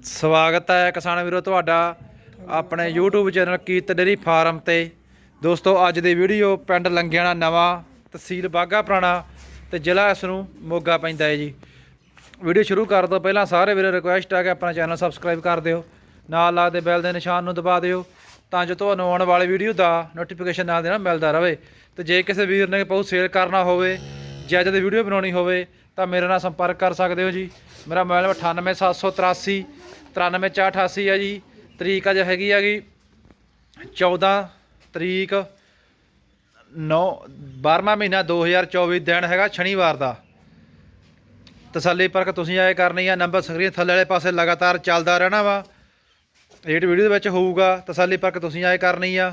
ਸਵਾਗਤ ਹੈ ਕਿਸਾਨ ਵੀਰੋ ਤੁਹਾਡਾ ਆਪਣੇ YouTube channel Kirat dairy farm ਤੇ। ਦੋਸਤੋ, ਅੱਜ ਦੀ ਵੀਡੀਓ ਪਿੰਡ ਲੰਗਿਆਣਾ ਨਵਾਂ ਤਹਿਸੀਲ ਬਾਗਾ ਪੁਰਾਣਾ ਤੇ ਜ਼ਿਲ੍ਹਾ ਇਸ ਨੂੰ ਮੋਗਾ ਪੈਂਦਾ ਹੈ ਜੀ। ਵੀਡੀਓ ਸ਼ੁਰੂ ਕਰਨ ਤੋਂ ਪਹਿਲਾਂ ਸਾਰੇ ਵੀਰੋ ਰਿਕੁਐਸਟ ਆ ਕਿ ਆਪਣਾ ਚੈਨਲ ਸਬਸਕ੍ਰਾਈਬ ਕਰ ਦਿਓ, ਨਾਲ ਲੱਗਦੇ ਬੈਲ ਦੇ ਨਿਸ਼ਾਨ ਨੂੰ ਦਬਾ ਦਿਓ ਤਾਂ ਜੋ ਤੁਹਾਨੂੰ ਆਉਣ ਵਾਲੀ ਵੀਡੀਓ ਦਾ ਨੋਟੀਫਿਕੇਸ਼ਨ ਨਾਲ ਦੇਣਾ ਮਿਲਦਾ ਰਹੇ। ਤੇ ਜੇ ਕਿਸੇ ਵੀਰ ਨੇ ਬਹੁਤ ਸੇਲ ਕਰਨਾ ਹੋਵੇ ਜੇ ਅੱਜ ਦੀ ਵੀਡੀਓ ਬਣਾਉਣੀ ਹੋਵੇ ਤਾਂ ਮੇਰੇ ਨਾਲ ਸੰਪਰਕ ਕਰ ਸਕਦੇ ਹੋ ਜੀ। ਮੇਰਾ ਮੋਬਾਈਲ ਨੰਬਰ 98783 93488 ਹੈ ਜੀ। ਤਰੀਕ ਅੱਜ ਹੈਗੀ ਹੈਗੀ 14 ਤਰੀਕ 9 12ਵਾਂ ਮਹੀਨਾ 2024 ਦਿਨ ਹੈਗਾ ਸ਼ਨੀਵਾਰ ਦਾ। ਤਸੱਲੀ ਪਰਖ ਤੁਸੀਂ ਆਏ ਕਰਨੀ ਆ, ਨੰਬਰ ਸਕਰੀਨ ਥੱਲੇ ਵਾਲੇ ਪਾਸੇ ਲਗਾਤਾਰ ਚੱਲਦਾ ਰਹਿਣਾ ਵਾ। ਰੇਟ ਵੀਡੀਓ ਦੇ ਵਿੱਚ ਹੋਊਗਾ, ਤਸੱਲੀ ਪਰਖ ਤੁਸੀਂ ਆਏ ਕਰਨੀ ਆ।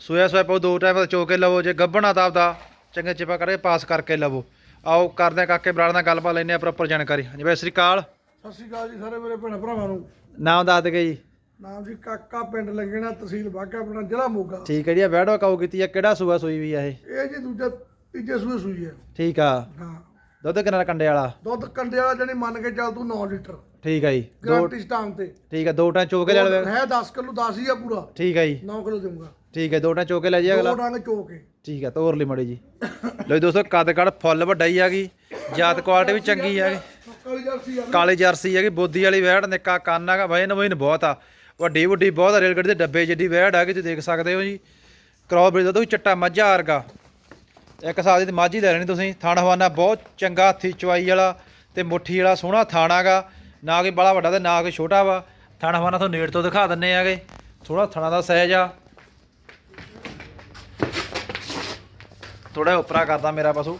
ਸੋਇਆ ਸੋਇਆ ਪਾਓ, ਦੋ ਟਾਈਮ ਚੋ ਕੇ ਲਵੋ, ਜੇ ਗੱਭਣਾ ਤਾਂ ਆਪਦਾ। ਚੰਗੇ ਚਿਪਾ ਕਰਕੇ ਪਾਸ ਕਰਕੇ ਲਵੋ। ਆਓ ਕਰਦੇ ਆ ਕਾਕੇ ਬਰਾੜ ਨਾਲ ਗੱਲਬਾਤ ਲੈਂਦੇ ਆ ਪ੍ਰੋਪਰ ਜਾਣਕਾਰੀ। ਹਾਂਜੀ ਬਾਈ ਸ੍ਰੀ ਅਕਾਲ। ਸਤਿ ਸ਼੍ਰੀ ਅਕਾਲ ਜੀ ਸਾਰੇ ਮੇਰੇ ਭੈਣ ਭਰਾਵਾਂ ਨੂੰ। ਨਾਮ ਦੱਸ ਦੇ ਜੀ। ਨਾਮ ਜੀ ਕਾਕਾ ਪਿੰਡ ਲੱਗਣਾ ਤਹਿਸੀਲ ਬਾਗਾ ਆਪਣਾ ਜ਼ਿਲ੍ਹਾ ਮੋਗਾ। ਠੀਕ ਹੈ ਜੀ ਬੈਡੋ ਕਾਉ ਕੀਤੀ ਆ ਕਿਹੜਾ ਸੂਆ ਸੂਈ ਵੀ ਆ ਇਹ? ਇਹ ਜੀ ਦੂਜਾ ਤੀਜੇ ਸੂਏ ਸੂਈ ਹੈ ਠੀਕ ਆ। ਹਾਂ। ਦੁੱਧ ਕਿੰਨਾ ਕੰਡੇ ਵਾਲਾ? ਦੁੱਧ ਕੰਡੇ ਵਾਲਾ ਜਾਨੀ ਮੰਨ ਕੇ ਚੱਲ ਤੂੰ 9 ਲੀਟਰ। ਠੀਕ ਆ ਜੀ। ਦੋ ਗਾਰੰਟੀ ਸਟਾਮ ਤੇ। ਠੀਕ ਆ ਦੋ ਟਾਂ ਚੋ ਕੇ ਲੈ ਲਵੇ। ਹੈ 10 ਕਿਲੋ 10 ਹੀ ਆ ਪੂਰਾ। ਠੀਕ ਆ ਜੀ। 9 ਕਿਲੋ ਦੇਵਾਂਗਾ ਠੀਕ ਹੈ ਦੋ ਟਾਂ ਚੋ ਕੇ ਲੈ ਜੀ ਅਗਲਾ। ਦੋ ਡੰਗ ਚੋ ਕੇ ਠੀਕ ਹੈ ਤੋਰ ਲਈ ਮੜੀ ਜੀ। ਲੋ ਜੀ ਦੋਸਤੋ ਕੱਦ ਕੱਦ ਫੁੱਲ ਵੱਡਾ ਹੀ ਹੈਗੀ ਜਾਤ ਕੁਆਲਿਟੀ ਵੀ ਚੰਗੀ ਹੈਗੀ ਕਾਲੀ ਜਰਸੀ ਆ ਹੈਗੀ ਬੋਦੀ ਵਾਲੀ ਵੈੜ ਨਿੱਕਾ ਕੰਨ ਹੈਗਾ ਵਜਨ ਵਜਨ ਬਹੁਤ ਆ। ਵੱਡੀ ਵੱਡੀ ਬਹੁਤ ਆ ਰੇਲ ਗੱਡੀ ਦੇ ਡੱਬੇ ਜਿੱਡੀ ਵੈੜ ਹੈਗੀ ਤੁਸੀਂ ਦੇਖ ਸਕਦੇ ਹੋ ਜੀ। ਕ੍ਰੋਸ ਬਰੀਡ ਦਾ ਵੀ ਚਿੱਟਾ ਮੱਝਾ ਵਰਗਾ। ਇੱਕ ਸਾਲ ਦੀ ਮਾਝੀ ਲੈ ਲੈਣੀ ਤੁਸੀਂ। ਥਾਣਾ ਹਵਾਨਾ ਬਹੁਤ ਚੰਗਾ ਹੱਥੀ ਚਵਾਈ ਵਾਲਾ ਤੇ ਮੁੱਠੀ ਵਾਲਾ ਸੋਹਣਾ ਥਾਣਾਗਾ ਨਾ ਕੋਈ ਬੜਾ ਵੱਡਾ ਤੇ ਨਾ ਕੋਈ ਛੋਟਾ ਵਾ। ਥਾਣਾ ਹਵਾਨਾ ਤੁਹਾਨੂੰ ਨੇੜ ਤੋਂ ਦਿਖਾ ਦਿੰਨੇ ਆਗੇ ਥੋੜਾ ਥਣਾ ਦਾ ਸਾਈਜ਼ ਆ। ਥੋੜਾ ਉਪਰਾ ਕਰਦਾ ਮੇਰਾ ਪਸ਼ੂ।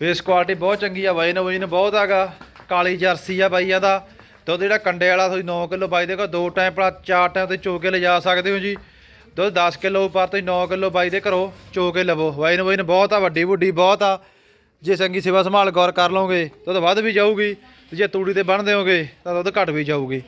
ਫੇਸ ਕੁਆਲਿਟੀ ਬਹੁਤ ਚੰਗੀ ਆ ਵਜਨ ਵਜਨ ਬਹੁਤ ਹੈਗਾ। ਕਾਲੀ ਜਰਸੀ ਆ ਬਾਈਆਂ ਦਾ ਦੁੱਧ ਜਿਹੜਾ ਕੰਡੇ ਵਾਲਾ ਤੁਸੀਂ 9 ਕਿਲੋ ਬਾਈ ਦੇ ਕੋਲ ਦੋ ਟਾਈਮ ਪਲਾ ਚਾਰ ਟਾਈਮ ਤੇ ਚੋ ਕੇ ਲਿਜਾ ਸਕਦੇ ਹੋ ਜੀ। ਦੁੱਧ 10 ਕਿਲੋ ਉੱਪਰ ਤੁਸੀਂ 9 ਕਿਲੋ ਬਾਈ ਦੇ ਘਰੋਂ ਚੋ ਕੇ ਲਵੋ। ਵਜਨ ਵਜਨ ਬਹੁਤ ਆ ਵੱਡੀ ਵੱਡੀ ਬਹੁਤ ਆ। ਜੇ ਚੰਗੀ ਸੇਵਾ ਸੰਭਾਲ ਗੌਰ ਕਰ ਲਓਗੇ ਦੁੱਧ ਵੱਧ ਵੀ ਜਾਊਗੀ ਤੇ ਜੇ ਤੂੜੀ ਤੇ ਬੰਨ ਦਿਓਗੇ ਤਾਂ ਦੁੱਧ ਘਟ ਵੀ ਜਾਊਗੀ।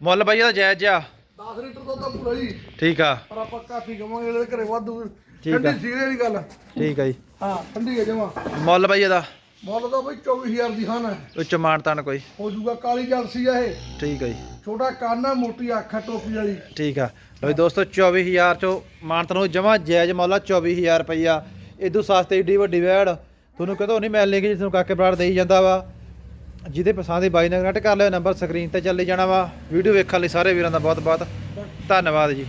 ਮੁੱਲ ਬਾਈ ਇਹਦਾ ਜਾਇਜ਼ ਆ। 10 ਲੀਟਰ ਦੁੱਧ ਤਾਂ ਪੂਰਾ ਜੀ। ਠੀਕ ਆ। ਪਰ ਆਪਾਂ ਕਾਫੀ ਕਵਾਂਗੇ ਇਹਦੇ ਘਰੇ ਵਾਧੂ ਠੀਕ ਆ। ਠੰਡੀ ਸੀਰੇ ਦੀ ਗੱਲ। ਠੀਕ ਆ ਜੀ। ਹਾਂ ਠੰਡੀ ਹੈ ਜਮਾ। ਮੁੱਲ ਬਾਈ ਇਹਦਾ? ਮੁੱਲ ਤਾਂ ਬਈ 24000 ਦੀ ਖਾਨਾ ਹੈ ਉੱਚ ਮਾਨਤਾਨ ਕੋਈ? ਹੋ ਜੂਗਾ ਕਾਲੀ ਜਰਸੀ ਆ ਇਹ। ਠੀਕ ਆ ਜੀ। ਛੋਟਾ ਕੰਨ ਆ ਮੋਟੀ ਅੱਖ ਆ ਟੋਪੀ ਵਾਲੀ। ਠੀਕ ਆ। ਲੋ ਜੀ ਦੋਸਤੋ 24000 ਚੋਂ ਮਾਨਤ ਨੂੰ ਜਮਾ ਜਾਇਜ਼ ਮੁੱਲ ਆ 24000 ਰੁਪਈਆ। ਇਦੋਂ ਸਸਤੇ ਏਡੀ ਵੱਡੀ ਵੈੜ। ਤੁਹਾਨੂੰ ਕਦੋਂ ਨਹੀਂ ਮਿਲਣੀ ਕਿ ਜਿਸ ਨੂੰ ਕਾਕੇ ਬਰਾੜ ਦੇਈ ਜਾਂਦਾ ਵਾ। ਜਿਹਦੇ ਪਸੰਦ ਦੀ ਬਾਈ ਨਾਲ ਕਨੈਕਟ ਕਰ ਲਿਓ ਨੰਬਰ ਸਕਰੀਨ ਤੇ ਚੱਲੀ ਜਾਣਾ ਵਾ। ਵੀਡੀਓ ਵੇਖਣ ਲਈ ਸਾਰੇ ਵੀਰਾਂ ਦਾ ਬਹੁਤ ਬਹੁਤ ਧੰਨਵਾਦ ਜੀ।